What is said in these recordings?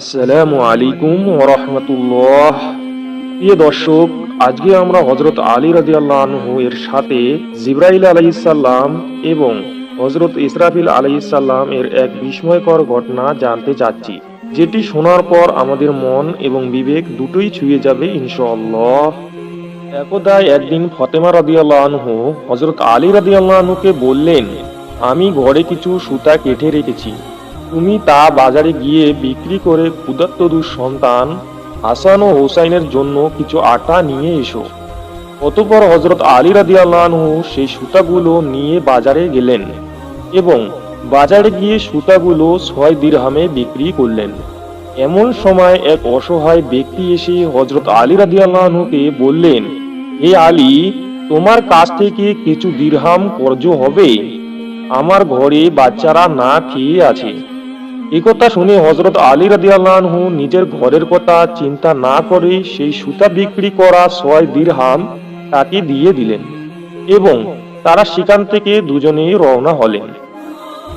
আসসালামু আলাইকুম রহমতুল্লাহ। প্রিয় দর্শক, আজকে আমরা হজরত আলী রাজি আনহু এর সাথে জিব্রাইল আলাইসাল্লাম এবং হজরত ইসরাফিল আলাইসাল্লাম এর এক বিস্ময়কর ঘটনা জানতে চাচ্ছি, যেটি শোনার পর আমাদের মন এবং বিবেক দুটোই ছুঁয়ে যাবে ইনশাআল্লাহ। একদা একদিন ফতেমা রাদিয়াল্লাহ আনহু হজরত আলী রাদিয়াল্লাহ আনহুকে বললেন, আমি ঘরে কিছু সুতা কেটে রেখেছি। তুমি তা বাজারে গিয়ে বিক্রি করে ক্ষুধার্ত সন্তান হাসান ও হোসাইনের জন্য কিছু আটা নিয়ে এসো। অতপর হজরত আলী রাদিয়াল্লাহ সেই সুতাগুলো নিয়ে বাজারে গেলেন এবং বাজারে গিয়ে সুতাগুলো ছয় দিরহামে বিক্রি করলেন। এমন সময় এক অসহায় ব্যক্তি এসে হজরত আলী রাদিয়াল্লাহকে বললেন, হে আলী, তোমার কাছ থেকে কিছু দিরহাম কর্জ হবে? আমার ঘরে বাচ্চারা না খেয়ে আছে। এ কথা শুনে হজরত আলী রাদিয়াল্লাহু নিজের ঘরের কথা চিন্তা না করে সেই সুতা বিক্রি করা ছয় দিরহাম তাকে দিয়ে দিলেন এবং তারা সেখান থেকে দুজনেই রওনা হলেন।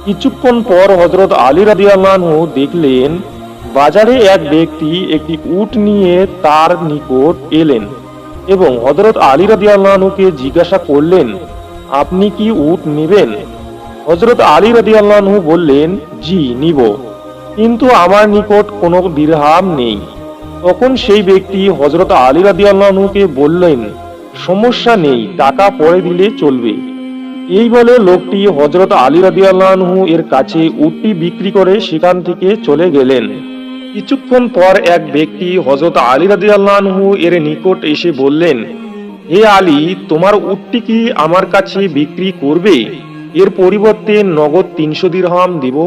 কিছুক্ষণ পর হজরত আলী রাদিয়াল্লাহু দেখলেন বাজারে এক ব্যক্তি একটি উট নিয়ে তার নিকট এলেন এবং হজরত আলী রাদিয়াল্লাহুকে জিজ্ঞাসা করলেন, আপনি কি উট নেবেন? হজরত আলী রাদিয়াল্লাহু বললেন, জি, নিব। কিন্তু আমার নিকট কোনো দিরহাম নেই। তখন সেই ব্যক্তি হজরত আলী রাদিয়াল্লাহুকে বললেন, সমস্যা নেই, টাকা পরে দিলে চলবে। এই বলে লোকটি হজরত আলী রাদিয়াল্লাহু এর কাছে উটটি বিক্রি করে সেখান থেকে চলে গেলেন। কিছুক্ষণ পর এক ব্যক্তি হজরত আলী রাদিয়াল্লাহু এর নিকট এসে বললেন, হে আলী, তোমার উটটি কি আমার কাছে বিক্রি করবে? এর পরিবর্তে নগদ তিনশো দিরহাম দিব।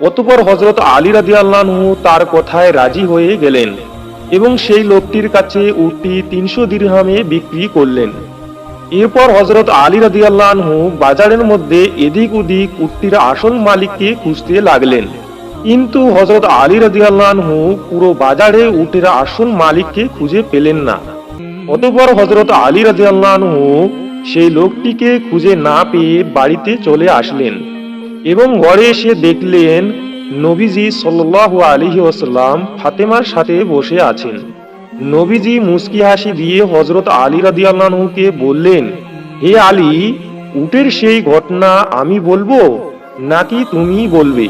অতপর হজরত আলী রাদিয়াল্লাহু তার কথায় রাজি হয়ে গেলেন এবং সেই লোকটির কাছে উটটি তিনশো দিরহামে বিক্রি করলেন। এরপর হজরত আলী রাদিয়াল্লাহু বাজারের মধ্যে এদিক ওদিক উটটির আসল মালিককে খুঁজতে লাগলেন। কিন্তু হজরত আলী রাদিয়াল্লাহু পুরো বাজারে উটের আসল মালিককে খুঁজে পেলেন না। অতপর হজরত আলী রাদিয়াল্লাহু সেই লোকটিকে খুঁজে না পেয়ে বাড়িতে চলে আসলেন এবং ঘরে এসে দেখলেন নবীজি সাল্লাল্লাহু আলাইহি ওয়াসাল্লাম ফাতেমার সাথে বসে আছেন। নবীজি মুস্কি হাসি দিয়ে হজরত আলী রাদিয়াল্লাহুকে বললেন, হে আলী, উটের সেই ঘটনা আমি বলব নাকি তুমি বলবে?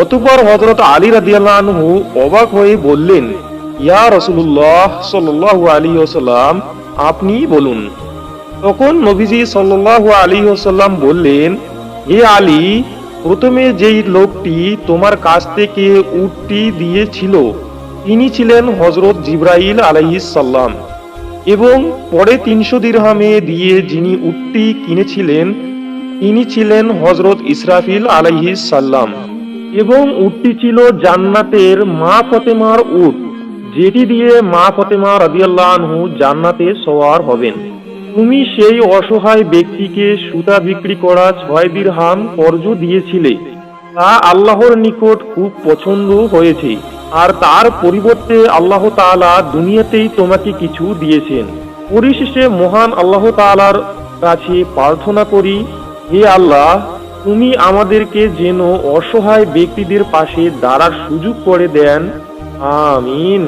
অতপর হজরত আলী রাদিয়াল্লাহু অবাক হয়ে বললেন, ইয়া রসুল্লাহ সাল্লাল্লাহু আলী ওয়াসাল্লাম, আপনি বলুন। তখন নবীজি সাল্লাল্লাহু আলাইহি ওয়াসাল্লাম বললেন, হে আলী, প্রথমে যেই লোকটি তোমার কাছ থেকে উটটি দিয়েছিল, তিনি ছিলেন হজরত জিব্রাইল আলাইহিসাল্লাম এবং পরে তিনশো দিরহামে দিয়ে যিনি উটটি কিনেছিলেন, তিনি ছিলেন হজরত ইসরাফিল আলাইহিসাল্লাম এবং উটটি ছিল জান্নাতের মা ফতেমার উট, যেটি দিয়ে মা ফতেমা রাদিয়াল্লাহু আনহু জান্নাতে সওয়ার হবেন। তুমি সেই অসহায় ব্যক্তিকে সুতা বিক্রি করা ছয় দিরহাম কর্জ দিয়েছিলে, তা আল্লাহর নিকট খুব পছন্দ হয়েছে, আর তার পরিবর্তে আল্লাহ তাআলা দুনিয়াতেই তোমাকে কিছু দিয়েছেন। পরিশেষে মহান আল্লাহ তাআলার কাছে প্রার্থনা করি, হে আল্লাহ, তুমি আমাদেরকে যেন অসহায় ব্যক্তিদের পাশে দাঁড়ার সুযোগ করে দেন। আমিন।